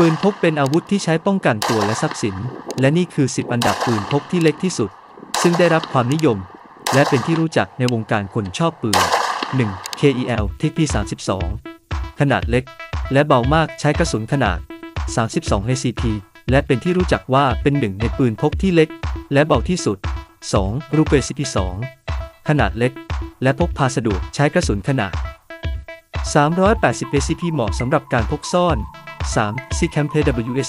ปืนพกเป็นอาวุธที่ใช้ป้องกันตัวและทรัพย์สิน และนี่คือ 10 อันดับปืนพกที่เล็กที่สุด ซึ่งได้รับความนิยม และเป็นที่รู้จักในวงการคนชอบปืน 1. KEL TP 32ขนาดเล็ก และเบามากใช้กระสุนขนาด 32 HCP และเป็นที่รู้จักว่าเป็นหนึ่งในปืนพกที่เล็ก และเบาที่สุด 2. r u p e CP 2ขนาดเล็ก และพกพาสะดวกใช้กระสุนขนาด 380 ACP เหมาะสำหรับการพกซ่อน 3. c c a m p WS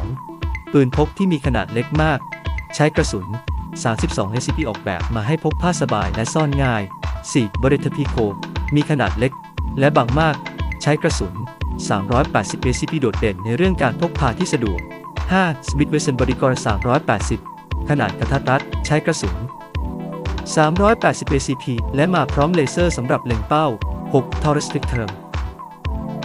32 ปืนพกที่มีขนาดเล็กมาก ใช้กระสุน 32 ACP ออกแบบมาให้พกผ้าสบายและซ่อนง่าย 4. b o r e t a Pico มีขนาดเล็ก และบางมาก ใช้กระสุน 380 ACP โดดเด่นในเรื่องการพกพาที่สะดวก 5. Smith Wesson Bodyguard 380 ขนาดกระทัดรัด ใช้กระสุน 380 ACP และมาพร้อมเลเซอร์สำหรับเล็งเป้า 6. Taurus Spectrum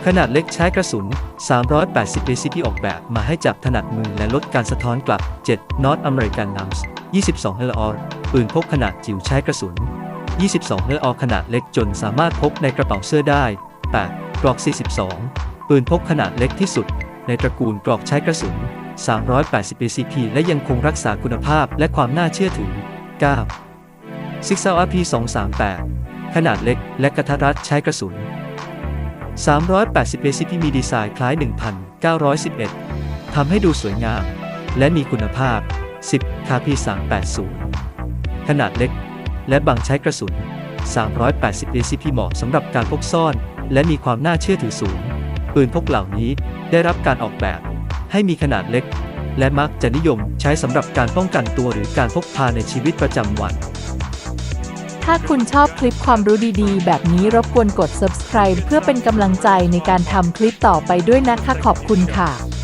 ขนาดเล็กใช้กระสุน 380 ACP ออกแบบมาให้จับถนัดมือและลดการสะท้อนกลับ 7. North American Nums 22 LR ปืนพกขนาดจิ๋วใช้กระสุน 22 LR ขนาดเล็กจนสามารถพกในกระเป๋าเสื้อได้ 8. Glock 42 ปืนพกขนาดเล็กที่สุด ในตระกูลกรอกใช้กระสุน 380 ACP และยังคงรักษาคุณภาพและความน่าเชื่อถือ 9. Six RP 238ขนาดเล็กและกระทัดรัดใช้กระสุน 380 ACP มีดีไซน์คล้าย 1911 ทำให้ดูสวยงาม และมีคุณภาพ 10 KP 380 ขนาดเล็ก และบางใช้กระสุน 380 ACP เหมาะสำหรับการพกซ่อน และมีความน่าเชื่อถือสูง ปืนพกเหล่านี้ได้รับการออกแบบ ให้มีขนาดเล็ก และมักจะนิยมใช้สำหรับการป้องกันตัวหรือการพกพาในชีวิตประจำวัน ถ้าคุณชอบคลิปความรู้ดีๆ แบบนี้รบกวนกด subscribe เพื่อเป็นกำลังใจในการทำคลิปต่อไปด้วยนะคะขอบคุณค่ะ